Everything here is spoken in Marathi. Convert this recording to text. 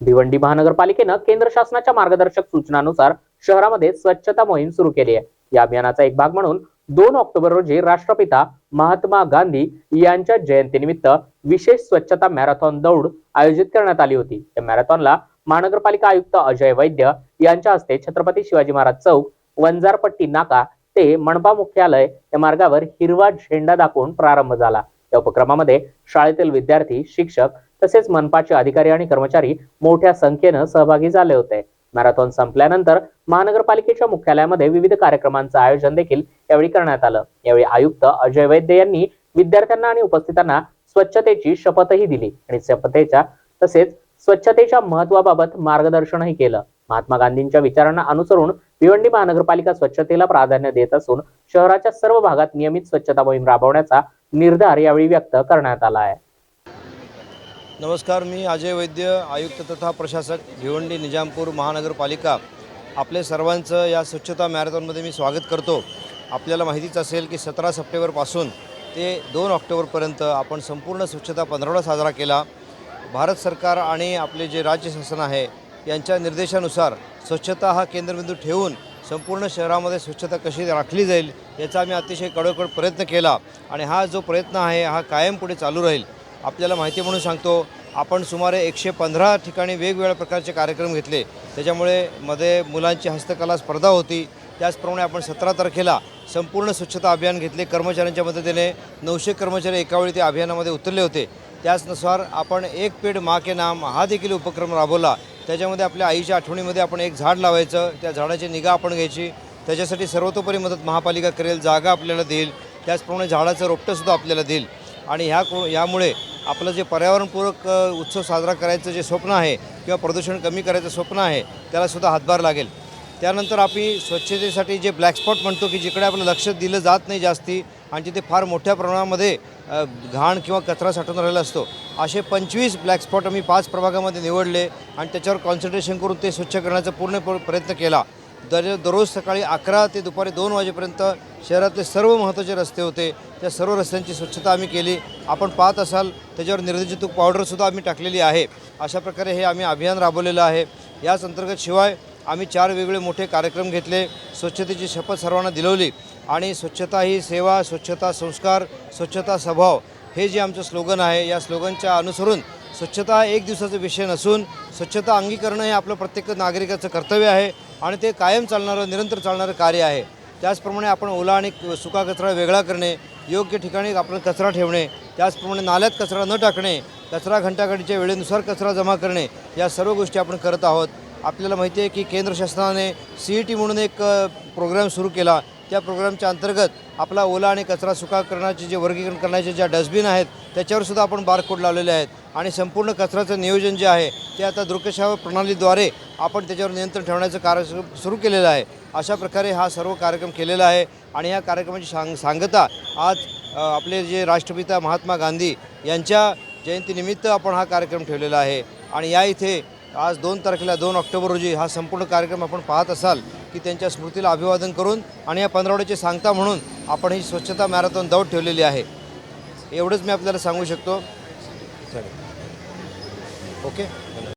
भिवंडी महानगरपालिकेनं केंद्र शासनाच्या मार्गदर्शक सूचनानुसार शहरामध्ये स्वच्छता मोहीम सुरू केली आहे. या अभियानाचा एक भाग म्हणून दोन ऑक्टोबर रोजी राष्ट्रपिता महात्मा गांधी यांच्या जयंतीनिमित्त विशेष स्वच्छता मॅरेथॉन दौड आयोजित करण्यात आली होती. या मॅरेथॉनला महानगरपालिका आयुक्त अजय वैद्य यांच्या हस्ते छत्रपती शिवाजी महाराज चौक वंजारपट्टी नाका ते मणपा मुख्यालय या मार्गावर हिरवा झेंडा दाखवून प्रारंभ झाला. या उपक्रमामध्ये शाळेतील विद्यार्थी शिक्षक तसेच मनपाचे अधिकारी आणि कर्मचारी मोठ्या संख्येनं सहभागी झाले होते. मॅरेथॉन संपल्यानंतर महानगरपालिकेच्या मुख्यालयामध्ये विविध कार्यक्रमांचं आयोजन देखील यावेळी करण्यात आलं. यावेळी आयुक्त अजय वैद्य यांनी विद्यार्थ्यांना आणि उपस्थितांना स्वच्छतेची शपथही दिली आणि शपथेच्या तसेच स्वच्छतेच्या महत्वाबाबत मार्गदर्शनही केलं. महात्मा गांधींच्या विचारांना अनुसरून भिवंडी महानगरपालिका स्वच्छतेला प्राधान्य देत असून शहराच्या सर्व भागात नियमित स्वच्छता मोहीम राबवण्याचा निर्धार यावेळी व्यक्त करण्यात आला आहे. नमस्कार मी अजय वैद्य आयुक्त तथा प्रशासक भिवंडी निजामपूर महानगरपालिका. आपले सर्वांचं या स्वच्छता मॅरेथॉनमध्ये मी स्वागत करतो. आपल्याला माहितीच असेल की सतरा सप्टेंबरपासून ते दोन ऑक्टोबरपर्यंत आपण संपूर्ण स्वच्छता पंधरवडा साजरा केला. भारत सरकार आणि आपले जे राज्य शासन आहे यांच्या निर्देशानुसार स्वच्छता हा केंद्रबिंदू ठेवून संपूर्ण शहरामध्ये स्वच्छता कशी राखली जाईल याचा आम्ही अतिशय कडोकड प्रयत्न केला. आणि हा जो प्रयत्न आहे हा कायम पुढे चालू राहील. आपल्याला माहिती म्हणून सांगतो आपण सुमारे एकशे पंधरा ठिकाणी वेगवेगळ्या प्रकारचे कार्यक्रम घेतले. त्याच्यामुळे मध्ये मुलांची हस्तकला स्पर्धा होती. त्याचप्रमाणे आपण सतरा तारखेला संपूर्ण स्वच्छता अभियान घेतले. कर्मचाऱ्यांच्या मदतीने नऊशे कर्मचारी एकावेळी त्या अभियानामध्ये उतरले होते. त्याचनुसार आपण एक पेड मा के नाम हा देखील उपक्रम राबवला. त्याच्यामध्ये आपल्या आईच्या आठवणीमध्ये आपण एक झाड लावायचं. त्या झाडाची निगा आपण घ्यायची. त्याच्यासाठी सर्वतोपरी मदत महापालिका करेल जागा आपल्याला देईल. त्याचप्रमाणे झाडाचं रोपटंसुद्धा आपल्याला देईल. आणि ह्या को यामुळे आपलं जे पर्यावरणपूरक उत्सव साजरा करायचं जे स्वप्न आहे किंवा प्रदूषण कमी करायचं स्वप्न आहे त्यालासुद्धा हातभार लागेल. त्यानंतर आम्ही स्वच्छतेसाठी जे ब्लॅक स्पॉट म्हणतो की जिकडे आपलं लक्ष दिलं जात नाही जास्ती आणि तिथे फार मोठ्या प्रमाणामध्ये घाण किंवा कचरा साठवून राहिला असतो असे पंचवीस ब्लॅक स्पॉट आम्ही पाच प्रभागामध्ये निवडले आणि त्याच्यावर कॉन्सन्ट्रेशन करून ते स्वच्छ करण्याचा पूर्ण प्रयत्न केला. दर दररोज सकाळी अकरा ते दुपारी दोन वाजेपर्यंत शहरातले सर्व महत्त्वाचे रस्ते होते. त्या सर्व रस्त्यांची स्वच्छता आम्ही केली. आपण पाहत असाल त्याच्यावर निर्देशित पावडरसुद्धा आम्ही टाकलेली आहे. अशा प्रकारे हे आम्ही अभियान राबवलेलं आहे. याच अंतर्गत शिवाय आम्ही चार वेगळे मोठे कार्यक्रम घेतले. स्वच्छतेची शपथ सर्वांना दिलवली. आणि स्वच्छता ही सेवा स्वच्छता संस्कार स्वच्छता स्वभाव हे जे आमचं स्लोगन आहे या स्लोगनच्या अनुसरून स्वच्छता हा एक दिवसाचा विषय नसून स्वच्छता अंगीकरणं हे आपलं प्रत्येक नागरिकाचं कर्तव्य आहे. आणि ते कायम चालणारं निरंतर चालणारं कार्य आहे. त्याचप्रमाणे आपण ओला आणि सुका कचरा वेगळा करणे योग्य ठिकाणी आपण कचरा ठेवणे त्याचप्रमाणे नाल्यात कचरा न टाकणे कचरा घंटागाडीच्या वेळेनुसार कचरा जमा करणे या सर्व गोष्टी आपण करत आहोत. आपल्याला माहिती आहे की केंद्र शासनाने सी ई टी म्हणून एक प्रोग्रॅम प्रोग्राम सुरू केला. त्या प्रोग्रामच्या अंतर्गत आपला ओला आणि कचरा सुका करण्याचे जे वर्गीकरण करण्याचे ज्या डस्टबिन आहेत त्याच्यावरसुद्धा आपण बारकोड लावलेले आहेत. आणि संपूर्ण कचऱ्याचं नियोजन जे आहे ते आता दृकश्राव्य प्रणालीद्वारे आपण त्याच्यावर नियंत्रण ठेवण्याचं कार्य सुरू सुरू केलेलं आहे. अशा प्रकारे हा सर्व कार्यक्रम केलेला आहे आणि या कार्यक्रमाची सांग सांगता आज आपले जे राष्ट्रपिता महात्मा गांधी यांच्या जयंतीनिमित्त आपण हा कार्यक्रम ठेवलेला आहे. आणि या इथे आज दोन तारखेला दोन ऑक्टोबर रोजी हा संपूर्ण कार्यक्रम आपण पाहत असाल की त्यांच्या स्मृतीला अभिवादन करून आणि या पंधरवड्याची सांगता म्हणून आपण ही स्वच्छता मॅरेथॉन दौड ठेवलेली आहे. एवढंच मी आपल्याला सांगू शकतो. चालेल. ओके?